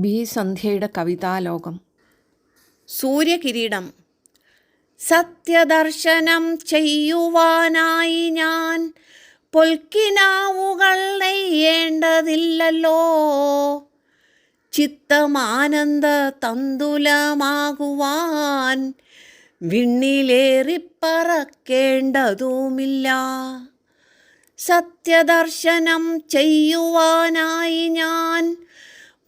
B സന്ധ്യയുടെ കവിതാലോകം. സൂര്യകിരീടം. സത്യദർശനം ചെയ്യുവാനായി ഞാൻ പൊൽക്കിനാവുകൾ നെയ്യേണ്ടതില്ലല്ലോ. ചിത്തമാനന്ദ തന്തുലമാകുവാൻ വിണ്ണിലേറിപ്പറക്കേണ്ടതുമില്ല. സത്യദർശനം ചെയ്യുവാനായി ഞാൻ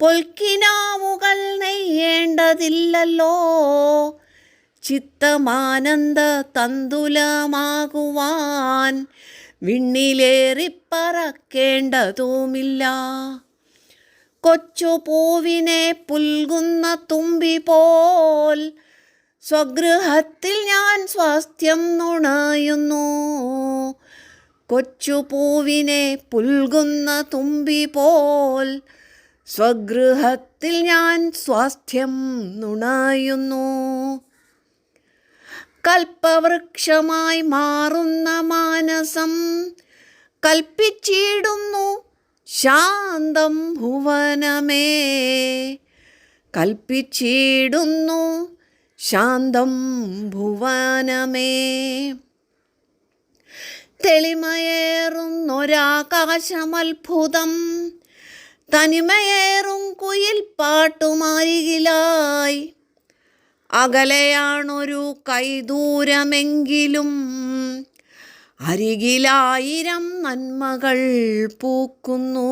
പൊൽക്കിനാവുകൾ നെയ്യേണ്ടതില്ലല്ലോ. ചിത്തമാനന്ദ തന്തുലമാകുവാൻ വിണ്ണിലേറിപ്പറക്കേണ്ടതുമില്ല. കൊച്ചു പൂവിനെ പുൽകുന്ന തുമ്പി പോൽ സ്വഗൃഹത്തിൽ ഞാൻ സ്വാസ്ഥ്യം നുണയുന്നു. കൊച്ചു പൂവിനെ പുൽകുന്ന തുമ്പി പോൽ സ്വഗൃഹത്തിൽ ഞാൻ സ്വാസ്ഥ്യം നുണയുന്നു. കൽപ്പവൃക്ഷമായി മാറുന്ന മാനസം കൽപ്പിച്ചിടുന്നു ശാന്തം ഭുവനമേ. കൽപ്പിച്ചിടുന്നു ശാന്തം ഭുവനമേ. തെളിമയേറുന്നൊരാകാശമത്ഭുതം തനിമയേറും കുയിൽ പാട്ടുമാരികിലായി. അകലെയാണൊരു കൈദൂരമെങ്കിലും അരികിലായിരം നന്മകൾ പൂക്കുന്നു.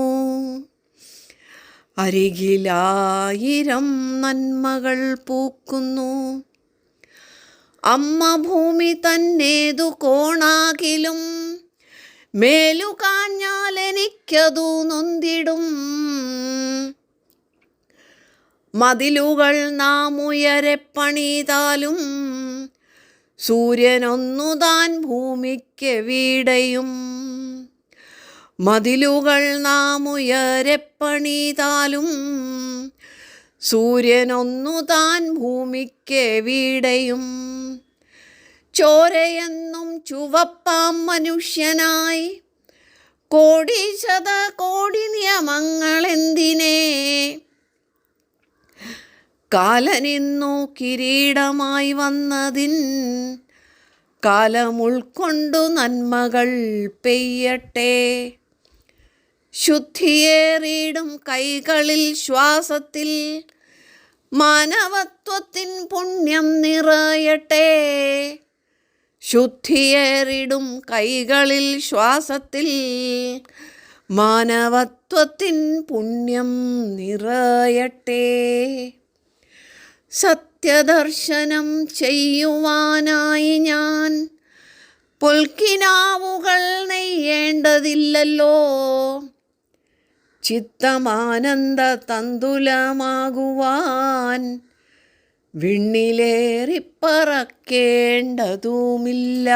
അരികിലായിരം നന്മകൾ പൂക്കുന്നു. അമ്മ ഭൂമി തന്നേതു കോണാകിലും മേലു കാഞ്ഞാൽ എനിക്കതു നൊന്തിടും. മതിലുകൾ നാം ഉയരെ പണിതാലും സൂര്യനൊന്നു താൻ ഭൂമിക്ക് വീടയും. മതിലുകൾ നാം ഉയരെ പണിതാലും സൂര്യനൊന്നു താൻ ഭൂമിക്ക് വീടയും. ചോരയെന്നും ചുവപ്പാം മനുഷ്യനായി. കോടി ശത കോടി നിയമങ്ങൾ എന്തിനേ കാലനിന്നു കിരീടമായി വന്നതിൻ കാലമുൾക്കൊണ്ടു നന്മകൾ പെയ്യട്ടെ. ശുദ്ധിയേറിയിടും കൈകളിൽ ശ്വാസത്തിൽ മാനവത്വത്തിൻ പുണ്യം നിറയട്ടെ. ശുദ്ധിയേറിടും കൈകളിൽ ശ്വാസത്തിൽ. മാനവത്വത്തിൻ പുണ്യം നിറയട്ടെ. സത്യദർശനം ചെയ്യുവാനായി ഞാൻ പൊൽക്കിനാവുകൾ നെയ്യേണ്ടതില്ലല്ലോ. ചിത്തമാനന്ദ തന്തുലമാകുവാൻ വിണ്ണിലേറിപ്പറക്കേണ്ടതുമില്ല